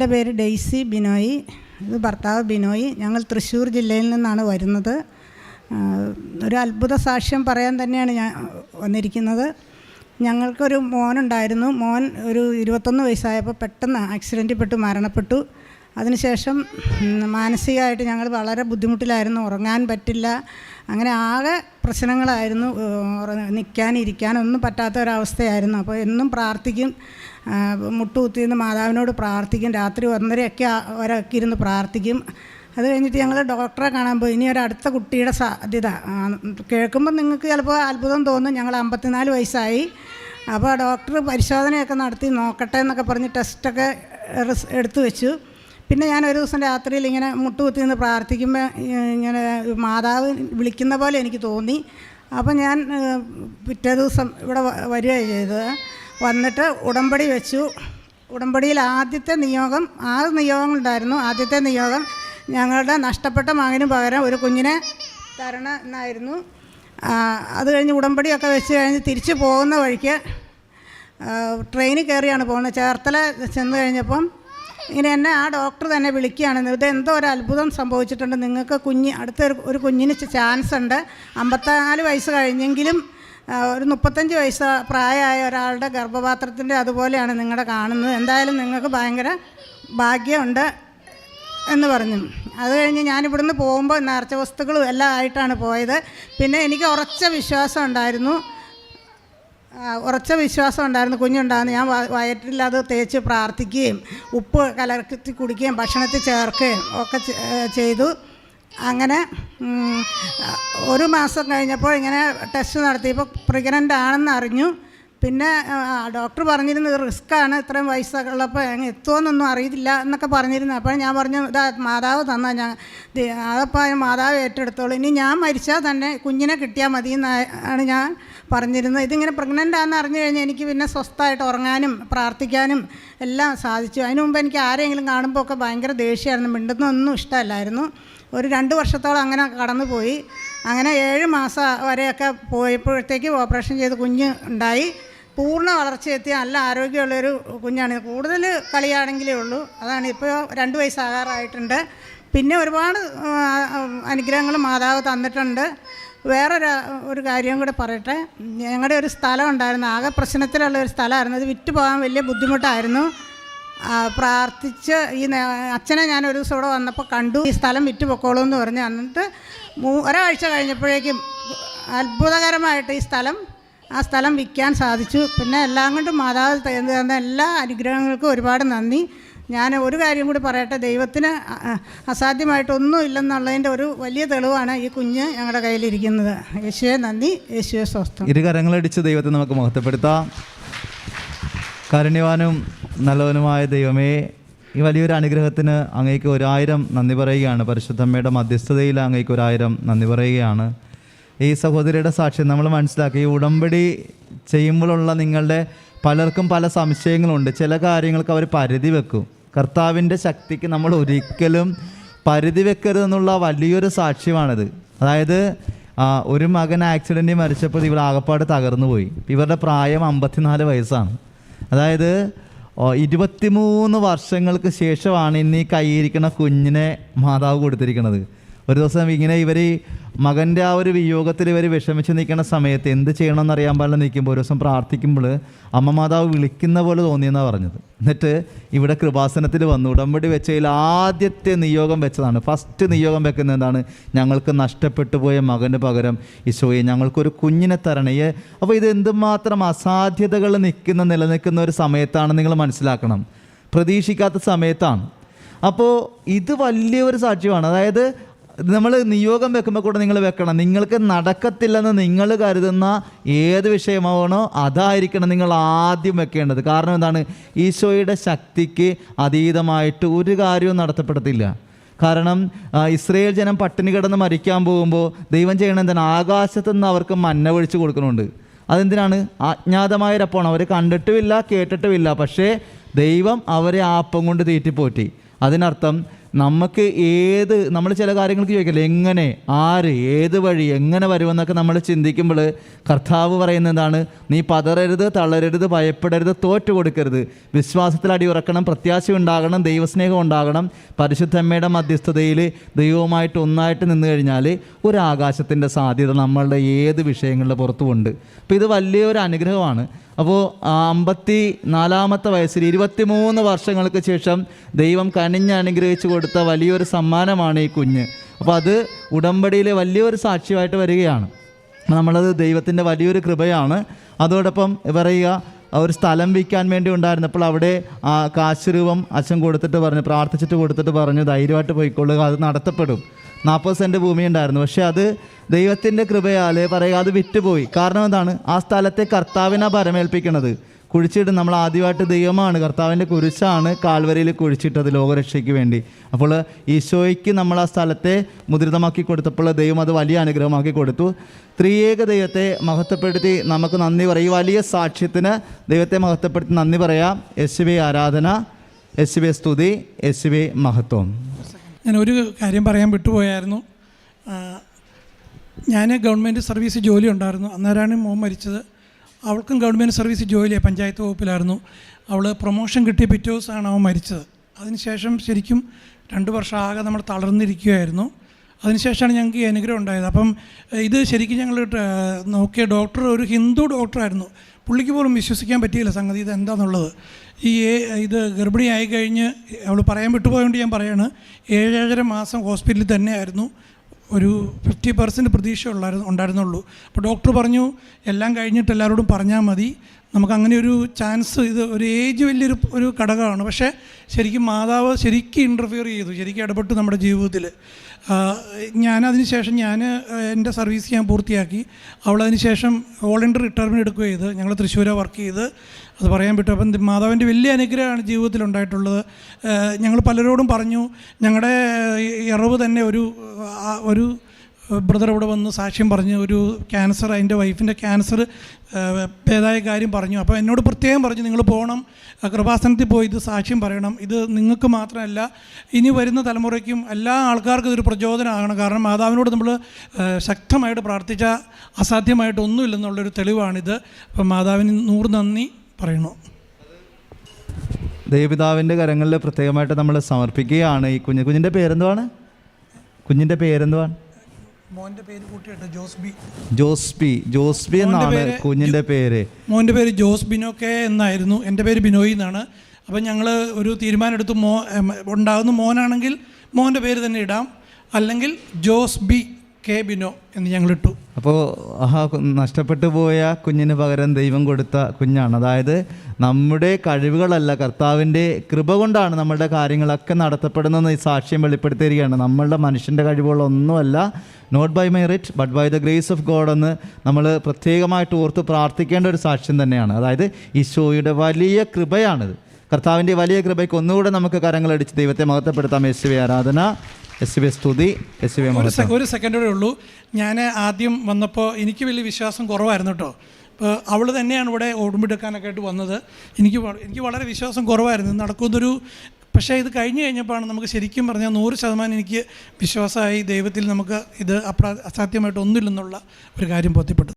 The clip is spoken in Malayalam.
എന്റെ പേര് ഡെയ്സി ബിനോയി ഇത് ഭർത്താവ് ബിനോയി. ഞങ്ങൾ തൃശ്ശൂർ ജില്ലയിൽ നിന്നാണ് വരുന്നത്. ഒരു അത്ഭുത സാക്ഷ്യം പറയാൻ തന്നെയാണ് ഞാൻ വന്നിരിക്കുന്നത്. ഞങ്ങൾക്കൊരു മോനുണ്ടായിരുന്നു. മോൻ ഒരു ഇരുപത്തൊന്ന് വയസ്സായപ്പോൾ പെട്ടെന്ന് ആക്സിഡന്റിൽ പെട്ട് മരണപ്പെട്ടു. അതിനുശേഷം മാനസികമായിട്ട് ഞങ്ങൾ വളരെ ബുദ്ധിമുട്ടിലായിരുന്നു. ഉറങ്ങാൻ പറ്റില്ല. അങ്ങനെ ആകെ പ്രശ്നങ്ങളായിരുന്നു നിൽക്കാൻ ഇരിക്കാനൊന്നും പറ്റാത്ത ഒരവസ്ഥയായിരുന്നു. അപ്പോൾ എന്നും പ്രാർത്ഥിക്കും. മുട്ടുകുത്തി നിന്ന് മാതാവിനോട് പ്രാർത്ഥിക്കും. രാത്രി ഒന്നരയൊക്കെ ഒരൊക്കെ ഇരുന്ന് പ്രാർത്ഥിക്കും. അത് കഴിഞ്ഞിട്ട് ഞങ്ങൾ ഡോക്ടറെ കാണാൻ പോയി. ഇനി ഒരു അടുത്ത കുട്ടിയുടെ സാധ്യത കേൾക്കുമ്പോൾ നിങ്ങൾക്ക് ചിലപ്പോൾ അത്ഭുതം തോന്നും. ഞങ്ങൾ അമ്പത്തിനാല് വയസ്സായി. അപ്പോൾ ഡോക്ടർ പരിശോധനയൊക്കെ നടത്തി നോക്കട്ടെ എന്നൊക്കെ പറഞ്ഞ് ടെസ്റ്റൊക്കെ എടുത്തു വെച്ചു പിന്നെ ഞാൻ ഒരു ദിവസം രാത്രിയിൽ ഇങ്ങനെ മുട്ടുകുത്തി നിന്ന് പ്രാർത്ഥിക്കുമ്പോൾ ഇങ്ങനെ മാതാവ് വിളിക്കുന്ന പോലെ എനിക്ക് തോന്നി. അപ്പം ഞാൻ പിറ്റേ ദിവസം ഇവിടെ വരികയാണ് ചെയ്തത്. വന്നിട്ട് ഉടമ്പടി വെച്ചു. ഉടമ്പടിയിൽ ആദ്യത്തെ നിയോഗം ആറ് നിയോഗങ്ങളുണ്ടായിരുന്നു ആദ്യത്തെ നിയോഗം ഞങ്ങളുടെ നഷ്ടപ്പെട്ട മകന് പകരം ഒരു കുഞ്ഞിനെ തരണം എന്നായിരുന്നു. അത് കഴിഞ്ഞ് ഉടമ്പടിയൊക്കെ വെച്ച് കഴിഞ്ഞ് തിരിച്ചു പോകുന്ന വഴിക്ക് ട്രെയിനിൽ കയറിയാണ് പോകുന്നത്. ചേർത്തല ചെന്ന് കഴിഞ്ഞപ്പം ഇങ്ങനെ എന്നെ ആ ഡോക്ടർ തന്നെ വിളിക്കുകയാണ്. ഇത് എന്തോ ഒരു അത്ഭുതം സംഭവിച്ചിട്ടുണ്ട്. നിങ്ങൾക്ക് കുഞ്ഞ് അടുത്ത ഒരു- കുഞ്ഞിന് ചാൻസ് ഉണ്ട്. അമ്പത്തിനാല് വയസ്സ് കഴിഞ്ഞെങ്കിലും ഒരു മുപ്പത്തഞ്ച് വയസ്സ് പ്രായമായ ഒരാളുടെ ഗർഭപാത്രത്തിന്റെ അതുപോലെയാണ് നിങ്ങളുടെ കാണുന്നത്. എന്തായാലും നിങ്ങൾക്ക് ഭയങ്കര ഭാഗ്യമുണ്ട് എന്ന് പറഞ്ഞു. അത് കഴിഞ്ഞ് ഞാനിവിടുന്ന് പോകുമ്പോൾ നേർച്ച വസ്തുക്കളും എല്ലാം ആയിട്ടാണ് പോയത്. പിന്നെ എനിക്ക് ഉറച്ച വിശ്വാസം ഉണ്ടായിരുന്നു. ഉറച്ച വിശ്വാസം ഉണ്ടായിരുന്നു. കുഞ്ഞുണ്ടായിരുന്നു. ഞാൻ വയറ്റിൽ അത് തേച്ച് പ്രാർത്ഥിക്കുകയും ഉപ്പ് കലർത്തി കുടിക്കുകയും ഭക്ഷണത്തിൽ ചേർക്കുകയും ഒക്കെ ചെയ്തു. അങ്ങനെ ഒരു മാസം കഴിഞ്ഞപ്പോൾ ഇങ്ങനെ ടെസ്റ്റ് നടത്തിയപ്പോൾ പ്രഗ്നന്റ് ആണെന്ന് അറിഞ്ഞു. പിന്നെ ഡോക്ടർ പറഞ്ഞിരുന്നത് റിസ്ക് റിസ്ക്കാണ് ഇത്രയും വയസ്സുള്ളപ്പോൾ എത്തുമെന്നൊന്നും അറിയില്ല എന്നൊക്കെ പറഞ്ഞിരുന്നു. അപ്പോൾ ഞാൻ പറഞ്ഞു ഇതാ മാതാവ് തന്നാൽ ഞാൻ അതപ്പോൾ മാതാവ് ഏറ്റെടുത്തോളൂ. ഇനി ഞാൻ മരിച്ചാൽ തന്നെ കുഞ്ഞിനെ കിട്ടിയാൽ മതി എന്നാണ് ഞാൻ പറഞ്ഞിരുന്നത്. ഇതിങ്ങനെ പ്രഗ്നന്റ് ആണെന്ന് അറിഞ്ഞു കഴിഞ്ഞാൽ എനിക്ക് പിന്നെ സ്വസ്ഥമായിട്ട് ഉറങ്ങാനും പ്രാർത്ഥിക്കാനും എല്ലാം സാധിച്ചു. അതിനു മുമ്പ് എനിക്ക് ആരെങ്കിലും കാണുമ്പോൾ ഒക്കെ ഭയങ്കര ദേഷ്യമായിരുന്നു മിണ്ടുന്നൊന്നും ഇഷ്ടമല്ലായിരുന്നു. ഒരു രണ്ട് വർഷത്തോളം അങ്ങനെ കടന്നുപോയി. അങ്ങനെ ഏഴ് മാസം വരെയൊക്കെ പോയപ്പോഴത്തേക്ക് ഓപ്പറേഷൻ ചെയ്ത് കുഞ്ഞ് ഉണ്ടായി. പൂർണ വളർച്ചയെത്തിയ നല്ല ആരോഗ്യമുള്ളൊരു കുഞ്ഞാണ്. കൂടുതൽ കളിയാണെങ്കിലേ ഉള്ളൂ. അതാണ് ഇപ്പോൾ രണ്ട് വയസ്സാകാറായിട്ടുണ്ട്. പിന്നെ ഒരുപാട് അനുഗ്രഹങ്ങൾ മാതാവ് തന്നിട്ടുണ്ട്. വേറൊരു ഒരു കാര്യം കൂടെ പറയട്ടെ. ഞങ്ങളുടെ ഒരു സ്ഥലം ഉണ്ടായിരുന്നു. ആകെ പ്രശ്നത്തിലുള്ള ഒരു സ്ഥലമായിരുന്നു. അത് വിറ്റ് പോകാൻ വലിയ ബുദ്ധിമുട്ടായിരുന്നു. പ്രാർത്ഥിച്ച് ഈ അച്ഛനെ ഞാൻ ഒരു ദിവസം ഇവിടെ വന്നപ്പോൾ കണ്ടു. ഈ സ്ഥലം വിറ്റ് പൊക്കോളൂ എന്ന് പറഞ്ഞ്. എന്നിട്ട് ഒരാഴ്ച കഴിഞ്ഞപ്പോഴേക്കും അത്ഭുതകരമായിട്ട് ഈ സ്ഥലം ആ സ്ഥലം വിൽക്കാൻ സാധിച്ചു. പിന്നെ എല്ലാം കൊണ്ടും മാതാവ് തന്ന എല്ലാ അനുഗ്രഹങ്ങൾക്കും ഒരുപാട് നന്ദി. ഞാൻ ഒരു കാര്യം കൂടി പറയട്ടെ. ദൈവത്തിന് അസാധ്യമായിട്ടൊന്നും ഇല്ലെന്നുള്ളതിന്റെ ഒരു വലിയ തെളിവാണ് ഈ കുഞ്ഞ് ഞങ്ങളുടെ കയ്യിലിരിക്കുന്നത്. യേശുവെ നന്ദി. യേശുവെ സ്വസ്ഥം. ഇരു കരങ്ങളടിച്ച് ദൈവത്തെ നമുക്ക് മഹത്വപ്പെടുത്താം. കാരുണ്യവാനും നല്ലവനുമായ ദൈവമേ ഈ വലിയൊരു അനുഗ്രഹത്തിന് അങ്ങേക്ക് ഒരായിരം നന്ദി പറയുകയാണ്. പരിശുദ്ധമ്മയുടെ മധ്യസ്ഥതയിൽ അങ്ങേക്ക് ഒരായിരം നന്ദി പറയുകയാണ്. ഈ സഹോദരിയുടെ സാക്ഷ്യം നമ്മൾ മനസ്സിലാക്കി. ഈ ഉടമ്പടി ചെയ്യുമ്പോഴുള്ള നിങ്ങളുടെ പലർക്കും പല സംശയങ്ങളുണ്ട്. ചില കാര്യങ്ങൾക്ക് അവർ പരിധി വെക്കും. കർത്താവിന്റെ ശക്തിക്ക് നമ്മൾ ഒരിക്കലും പരിധി വെക്കരുതെന്നുള്ള വലിയൊരു സാക്ഷ്യമാണിത്. അതായത് ഒരു മകൻ ആക്സിഡന്റിൽ മരിച്ചപ്പോൾ ഇവർ ആകപ്പാട് തകർന്നു പോയി. ഇവരുടെ പ്രായം അമ്പത്തിനാല് വയസ്സാണ്. അതായത് ഇരുപത്തിമൂന്ന് വർഷങ്ങൾക്ക് ശേഷമാണ് ഇന്ന് കൈയിരിക്കുന്ന കുഞ്ഞിനെ മാതാവ് കൊടുത്തിരിക്കുന്നത്. ഒരു ദിവസം ഇങ്ങനെ ഇവർ മകന്റെ ആ ഒരു വിയോഗത്തിൽ ഇവർ വിഷമിച്ച് നിൽക്കുന്ന സമയത്ത് എന്ത് ചെയ്യണമെന്ന് അറിയാൻ പാടില്ല നിൽക്കുമ്പോൾ ഒരു ദിവസം പ്രാർത്ഥിക്കുമ്പോൾ അമ്മ മാതാവ് വിളിക്കുന്ന പോലെ തോന്നിയെന്നാണ് പറഞ്ഞത്. എന്നിട്ട് ഇവിടെ കൃപാസനത്തിൽ വന്നു. ഉടമ്പടി വെച്ചതിൽ ആദ്യത്തെ നിയോഗം വെച്ചതാണ്. ഫസ്റ്റ് നിയോഗം വെക്കുന്നത് എന്താണ്? ഞങ്ങൾക്ക് നഷ്ടപ്പെട്ടു പോയ മകന് പകരം ഈശോയെ ഞങ്ങൾക്കൊരു കുഞ്ഞിനെ തരണേ. അപ്പോൾ ഇത് എന്തുമാത്രം അസാധ്യതകൾ നിൽക്കുന്ന നിലനിൽക്കുന്ന ഒരു സമയത്താണ് നിങ്ങൾ മനസ്സിലാക്കണം. പ്രതീക്ഷിക്കാത്ത സമയത്താണ്. അപ്പോൾ ഇത് വലിയൊരു സാക്ഷ്യമാണ്. അതായത് നമ്മൾ നിയോഗം വെക്കുമ്പോൾ കൂടെ നിങ്ങൾ വെക്കണം. നിങ്ങൾക്ക് നടക്കത്തില്ലെന്ന് നിങ്ങൾ കരുതുന്ന ഏത് വിഷയമാണോ അതായിരിക്കണം നിങ്ങൾ ആദ്യം വെക്കേണ്ടത്. കാരണം എന്താണ്? ഈശോയുടെ ശക്തിക്ക് അതീതമായിട്ട് ഒരു കാര്യവും നടത്തപ്പെടത്തില്ല. കാരണം ഇസ്രയേൽ ജനം പട്ടിണി കിടന്ന് മരിക്കാൻ പോകുമ്പോൾ ദൈവം ചെയ്യണം എന്താണ്? ആകാശത്തു നിന്ന് അവർക്ക് മന്ന ഒഴിച്ചു കൊടുക്കുന്നുണ്ട്. അതെന്തിനാണ്? അജ്ഞാതമായൊരപ്പമാണ് അവർ കണ്ടിട്ടുമില്ല കേട്ടിട്ടുമില്ല. പക്ഷേ ദൈവം അവരെ ആപ്പം കൊണ്ട് തീറ്റിപ്പോറ്റി. അതിനർത്ഥം നമുക്ക് ഏത് നമ്മൾ ചില കാര്യങ്ങൾക്ക് ചോദിക്കില്ല എങ്ങനെ ആര് ഏത് വഴി എങ്ങനെ വരുമെന്നൊക്കെ നമ്മൾ ചിന്തിക്കുമ്പോൾ കർത്താവ് പറയുന്ന എന്താണ്? നീ പതറരുത് തളരരുത് ഭയപ്പെടരുത് തോറ്റു കൊടുക്കരുത്. വിശ്വാസത്തിൽ അടിയുറക്കണം പ്രത്യാശ ഉണ്ടാകണം ദൈവസ്നേഹം ഉണ്ടാകണം. പരിശുദ്ധമ്മയുടെ മധ്യസ്ഥതയിൽ ദൈവവുമായിട്ട് ഒന്നായിട്ട് നിന്ന് കഴിഞ്ഞാൽ ഒരു ആകാശത്തിന്റെ സാധ്യത നമ്മളുടെ ഏത് വിഷയങ്ങളുടെ പുറത്തുമുണ്ട്. അപ്പോൾ ഇത് വലിയൊരു അനുഗ്രഹമാണ്. അപ്പോൾ അമ്പത്തി നാലാമത്തെ വയസ്സിൽ ഇരുപത്തിമൂന്ന് വർഷങ്ങൾക്ക് ശേഷം ദൈവം കനിഞ്ഞ് അനുഗ്രഹിച്ചു കൊടുത്ത വലിയൊരു സമ്മാനമാണ് ഈ കുഞ്ഞ്. അപ്പോൾ അത് ഉടമ്പടിയിലെ വലിയൊരു സാക്ഷ്യമായിട്ട് വരികയാണ്. നമ്മളത് ദൈവത്തിന്റെ വലിയൊരു കൃപയാണ്. അതോടൊപ്പം പറയുക ഒരു സ്ഥലം വിൽക്കാൻ വേണ്ടി ഉണ്ടായിരുന്നപ്പോൾ അവിടെ ആ കാശ് രൂപം അച്ഛൻ കൊടുത്തിട്ട് പറഞ്ഞു പ്രാർത്ഥിച്ചിട്ട് കൊടുത്തിട്ട് പറഞ്ഞു ധൈര്യമായിട്ട് പോയിക്കൊള്ളുക അത് നടത്തപ്പെടും. നാൽപ്പത് സെന്റ് ഭൂമി ഉണ്ടായിരുന്നു. പക്ഷേ അത് ദൈവത്തിന്റെ കൃപയാൽ പറയുക അത് വിറ്റുപോയി. കാരണം എന്താണ്? ആ സ്ഥലത്തെ കർത്താവിനെ ഭരമേൽപ്പിക്കണത്. കുഴിച്ചിട്ട് നമ്മൾ ആദ്യമായിട്ട് ദൈവമാണ്. കർത്താവിന്റെ കുരിശാണ് കാൽവരയിൽ കുഴിച്ചിട്ടത് ലോകരക്ഷയ്ക്ക് വേണ്ടി. അപ്പോൾ ഈശോയ്ക്ക് നമ്മൾ ആ സ്ഥലത്തെ മുദ്രിതമാക്കി കൊടുത്തപ്പോൾ ദൈവം അത് വലിയ അനുഗ്രഹമാക്കി കൊടുത്തു. ത്രിയേക ദൈവത്തെ മഹത്വപ്പെടുത്തി നമുക്ക് നന്ദി പറയും. വലിയ സാക്ഷ്യത്തിന് ദൈവത്തെ മഹത്വപ്പെടുത്തി നന്ദി പറയാം. യേശു ബി ആരാധന യേശു ബി സ്തുതി യേശു ബി മഹത്വം. ഞാൻ ഒരു കാര്യം പറയാൻ വിട്ടുപോയായിരുന്നു. ഞാൻ ഗവൺമെന്റ് സർവീസ് ജോലി ഉണ്ടായിരുന്നു. അന്നേരമാണ് മോൻ മരിച്ചത്. അവൾക്കും ഗവൺമെന്റ് സർവീസ് ജോലിയാണ് പഞ്ചായത്ത് വകുപ്പിലായിരുന്നു. അവൾ പ്രൊമോഷൻ കിട്ടിയ പിറ്റേ ദിവസമാണ് അവൻ മരിച്ചത്. അതിനുശേഷം ശരിക്കും രണ്ട് വർഷം ആകെ നമ്മൾ തളർന്നിരിക്കുകയായിരുന്നു. അതിനുശേഷമാണ് ഞങ്ങൾക്ക് അനുഗ്രഹം ഉണ്ടായത്. അപ്പം ഇത് ശരിക്കും ഞങ്ങൾ നോക്കിയ ഡോക്ടർ ഒരു ഹിന്ദു ഡോക്ടറായിരുന്നു. പുള്ളിക്ക് പോലും വിശ്വസിക്കാൻ പറ്റിയില്ല സംഗതി ഇത് എന്താണെന്നുള്ളത് ഈ ഇത് ഗർഭിണിയായി കഴിഞ്ഞ് അവൾ പറയാൻ വിട്ടുപോയതുകൊണ്ട് ഞാൻ പറയാണ് ഏഴേഴര മാസം ഹോസ്പിറ്റലിൽ തന്നെയായിരുന്നു. ഒരു ഫിഫ്റ്റി പെർസെന്റ് പ്രതീക്ഷ ഉള്ളായിരുന്നു ഉണ്ടായിരുന്നുള്ളൂ. അപ്പോൾ ഡോക്ടർ പറഞ്ഞു എല്ലാം കഴിഞ്ഞിട്ട് എല്ലാവരോടും പറഞ്ഞാൽ മതി. നമുക്ക് അങ്ങനെ ഒരു ചാൻസ് ഇത് ഒരു ഏജ് വലിയൊരു ഒരു ഘടകമാണ്. പക്ഷേ ശരിക്കും മാതാവ് ശരിക്കും ഇന്റർഫിയർ ചെയ്തു. ശരിക്കും ഇടപെട്ടു നമ്മുടെ ജീവിതത്തിൽ. ഞാനതിന് ശേഷം ഞാൻ എന്റെ സർവീസ് ഞാൻ പൂർത്തിയാക്കി. അവളതിന് ശേഷം വോളണ്ടിയർ റിട്ടയർമെന്റ് എടുക്കുക ചെയ്ത്. ഞങ്ങൾ തൃശ്ശൂരെ വർക്ക് ചെയ്ത്. അത് പറയാൻ പറ്റും. അപ്പം മാതാവിന്റെ വലിയ അനുഗ്രഹമാണ് ജീവിതത്തിൽ ഉണ്ടായിട്ടുള്ളത്. ഞങ്ങൾ പലരോടും പറഞ്ഞു ഞങ്ങളുടെ ഇറവ് തന്നെ ഒരു ഒരു ബ്രദർ ഇവിടെ വന്ന് സാക്ഷ്യം പറഞ്ഞു ഒരു ക്യാൻസർ അതിന്റെ വൈഫിന്റെ ക്യാൻസർ ഏതായ കാര്യം പറഞ്ഞു. അപ്പോൾ എന്നോട് പ്രത്യേകം പറഞ്ഞു നിങ്ങൾ പോകണം കൃപാസനത്തിൽ പോയി ഇത് സാക്ഷ്യം പറയണം. ഇത് നിങ്ങൾക്ക് മാത്രമല്ല ഇനി വരുന്ന തലമുറയ്ക്കും എല്ലാ ആൾക്കാർക്കും ഇതൊരു പ്രചോദനമാകണം. കാരണം മാതാവിനോട് നമ്മൾ ശക്തമായിട്ട് പ്രാർത്ഥിച്ച അസാധ്യമായിട്ട് ഒന്നുമില്ലെന്നുള്ളൊരു തെളിവാണിത്. അപ്പം മാതാവിന് നൂറ് നന്ദി പറയണു ദേവിതാവിന്റെ കരങ്ങളിൽ പ്രത്യേകമായിട്ട് നമ്മൾ സമർപ്പിക്കുകയാണ്. ഈ കുഞ്ഞ് കുഞ്ഞിന്റെ പേരെന്തുവാണ്? കുഞ്ഞിന്റെ പേരെന്തുവാണ്? മോന്റെ പേര് കൂട്ടിയിട്ട് ജോസ്ബി ജോസ്ബി എന്നാണ് പേര് പേര്. മോന്റെ പേര് ജോസ് ബിനോക്കെ എന്നായിരുന്നു. എന്റെ പേര് ബിനോയ് എന്നാണ്. അപ്പം ഞങ്ങൾ ഒരു തീരുമാനമെടുത്തു. മോ എം, ഉണ്ടാകുന്ന മോനാണെങ്കിൽ മോന്റെ പേര് തന്നെ ഇടാം. അല്ലെങ്കിൽ ജോസ് ബി. കെ ബിനോ എന്ന് ഞങ്ങളിട്ടു. അപ്പോൾ ആ നഷ്ടപ്പെട്ടു പോയ കുഞ്ഞിന് പകരം ദൈവം കൊടുത്ത കുഞ്ഞാണ്. അതായത് നമ്മുടെ കഴിവുകളല്ല കർത്താവിന്റെ കൃപ കൊണ്ടാണ് നമ്മളുടെ കാര്യങ്ങളൊക്കെ നടത്തപ്പെടുന്നതെന്ന് ഈ സാക്ഷ്യം വെളിപ്പെടുത്തിയിരിക്കുകയാണ്. നമ്മളുടെ മനുഷ്യന്റെ കഴിവുകളൊന്നുമല്ല not by merit but by the grace of God എന്ന് നമ്മൾ പ്രത്യേകമായിട്ട് ഓർത്ത് പ്രാർത്ഥിക്കേണ്ട ഒരു സാക്ഷ്യം തന്നെയാണ്. അതായത് ഈശോയുടെ വലിയ കൃപയാണിത്. കർത്താവിന്റെ വലിയ കൃപയ്ക്ക് ഒന്നുകൂടെ നമുക്ക് കരങ്ങൾ അടിച്ച് ദൈവത്തെ മഹത്വപ്പെടുത്താം. യേശുവെ ആരാധന. യേശുവെ സ്തുതി. യേശുവെ ഒരു മഹത്വം. സെ- ഒരു സെക്കൻഡേ ഉള്ളൂ. ഞാൻ ആദ്യം വന്നപ്പോൾ എനിക്ക് വലിയ വിശ്വാസം കുറവായിരുന്നു കേട്ടോ. അപ്പോൾ അവൾ തന്നെയാണ് ഇവിടെ ഓടുമ്പെടുക്കാനൊക്കെ ആയിട്ട് വന്നത്. എനിക്ക് എനിക്ക് വളരെ വിശ്വാസം കുറവായിരുന്നു. നടക്കുന്നൊരു പക്ഷേ ഇത് കഴിഞ്ഞ് കഴിഞ്ഞപ്പോഴാണ് നമുക്ക് ശരിക്കും പറഞ്ഞാൽ നൂറ് ശതമാനം എനിക്ക് വിശ്വാസമായി ദൈവത്തിൽ നമുക്ക് ഇത് അപ്രാ അസാധ്യമായിട്ട് ഒന്നുമില്ലെന്നുള്ള ഒരു കാര്യം ബോധ്യപ്പെട്ടു